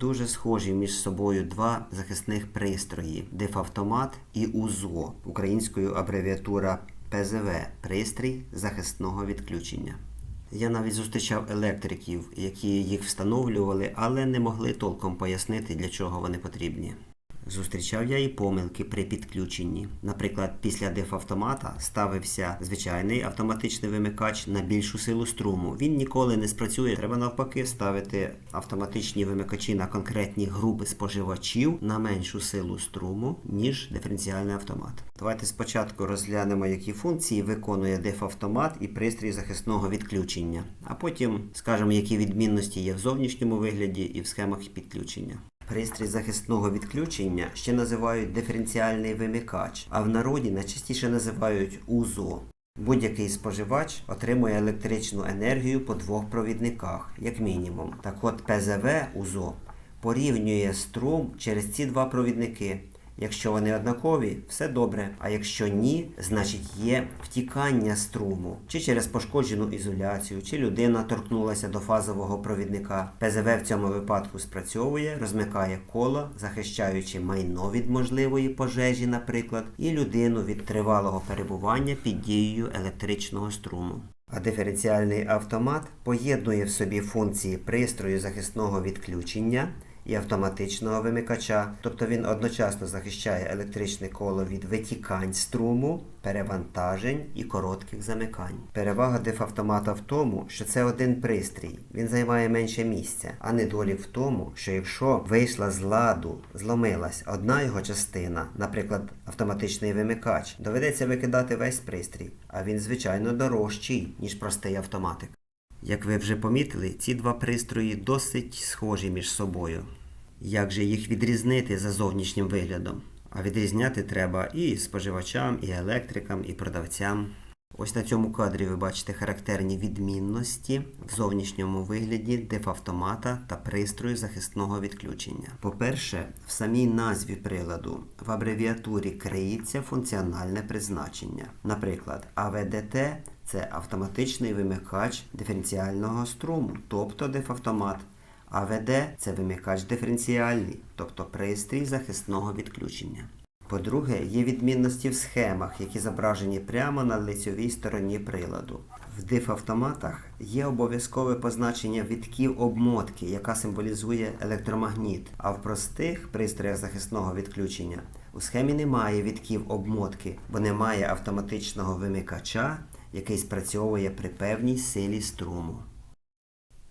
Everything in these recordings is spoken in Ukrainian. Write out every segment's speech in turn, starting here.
Дуже схожі між собою два захисних пристрої дефавтомат і УЗО, українською абревіатура ПЗВ пристрій захисного відключення. Я навіть зустрічав електриків, які їх встановлювали, але не могли толком пояснити, для чого вони потрібні. Зустрічав я і помилки при підключенні. Наприклад, після дефавтомата ставився звичайний автоматичний вимикач на більшу силу струму. Він ніколи не спрацює. Треба навпаки ставити автоматичні вимикачі на конкретні групи споживачів на меншу силу струму, ніж диференціальний автомат. Давайте спочатку розглянемо, які функції виконує дефавтомат і пристрій захисного відключення, а потім скажемо, які відмінності є в зовнішньому вигляді і в схемах підключення. Пристрій захисного відключення ще називають диференціальний вимикач, а в народі найчастіше називають УЗО. Будь-який споживач отримує електричну енергію по двох провідниках, як мінімум. Так от ПЗВ УЗО порівнює струм через ці два провідники. Якщо вони однакові, все добре. А якщо ні, значить є втікання струму, чи через пошкоджену ізоляцію, чи людина торкнулася до фазового провідника. ПЗВ в цьому випадку спрацьовує, розмикає коло, захищаючи майно від можливої пожежі, наприклад, і людину від тривалого перебування під дією електричного струму. А диференціальний автомат поєднує в собі функції пристрою захисного відключення і автоматичного вимикача, тобто він одночасно захищає електричне коло від витікань струму, перевантажень і коротких замикань. Перевага дефавтомата в тому, що це один пристрій, він займає менше місця, а недолік в тому, що якщо вийшла з ладу, зломилась одна його частина, наприклад, автоматичний вимикач, доведеться викидати весь пристрій, а він звичайно дорожчий, ніж простий автоматик. Як ви вже помітили, ці два пристрої досить схожі між собою. Як же їх відрізнити за зовнішнім виглядом? А відрізняти треба і споживачам, і електрикам, і продавцям. Ось на цьому кадрі ви бачите характерні відмінності в зовнішньому вигляді дефавтомата та пристрою захисного відключення. По-перше, в самій назві приладу в абревіатурі криється функціональне призначення. Наприклад, АВДТ це автоматичний вимикач диференціального струму, тобто дефавтомат. АВД це вимикач диференціальний, тобто пристрій захисного відключення. По-друге, є відмінності в схемах, які зображені прямо на лицьовій стороні приладу. В дифавтоматах є обов'язкове позначення вітків обмотки, яка символізує електромагніт, а в простих пристроях захисного відключення у схемі немає вітків обмотки, бо немає автоматичного вимикача, який спрацьовує при певній силі струму.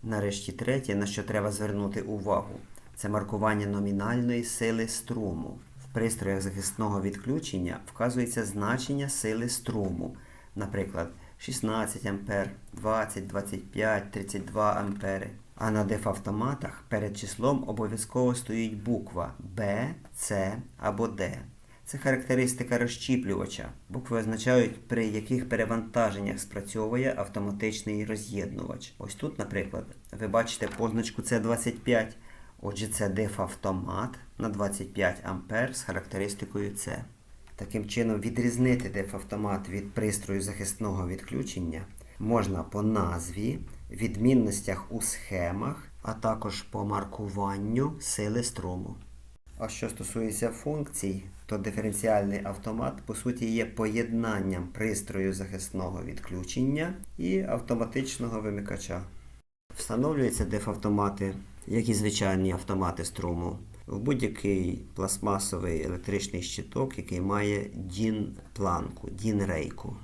Нарешті третє, на що треба звернути увагу, це маркування номінальної сили струму. В пристроях захисного відключення вказується значення сили струму, наприклад, 16 А, 20, 25, 32 А. А на дефавтоматах перед числом обов'язково стоїть буква Б, С або Д. Це характеристика розщіплювача. Букви означають, при яких перевантаженнях спрацьовує автоматичний роз'єднувач. Ось тут, наприклад, ви бачите позначку С25. Отже, це дефавтомат на 25 А з характеристикою С. Таким чином, відрізнити дефавтомат від пристрою захисного відключення можна по назві, відмінностях у схемах, а також по маркуванню сили струму. А що стосується функцій, то диференціальний автомат по суті є поєднанням пристрою захисного відключення і автоматичного вимикача. Встановлюються дефавтомати, як і звичайні автомати струму, в будь-який пластмасовий електричний щиток, який має DIN-планку, DIN-рейку.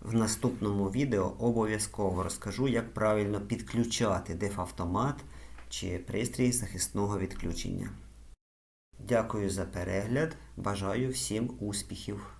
В наступному відео обов'язково розкажу, як правильно підключати дефавтомат чи пристрій захисного відключення. Дякую за перегляд. Бажаю всім успіхів!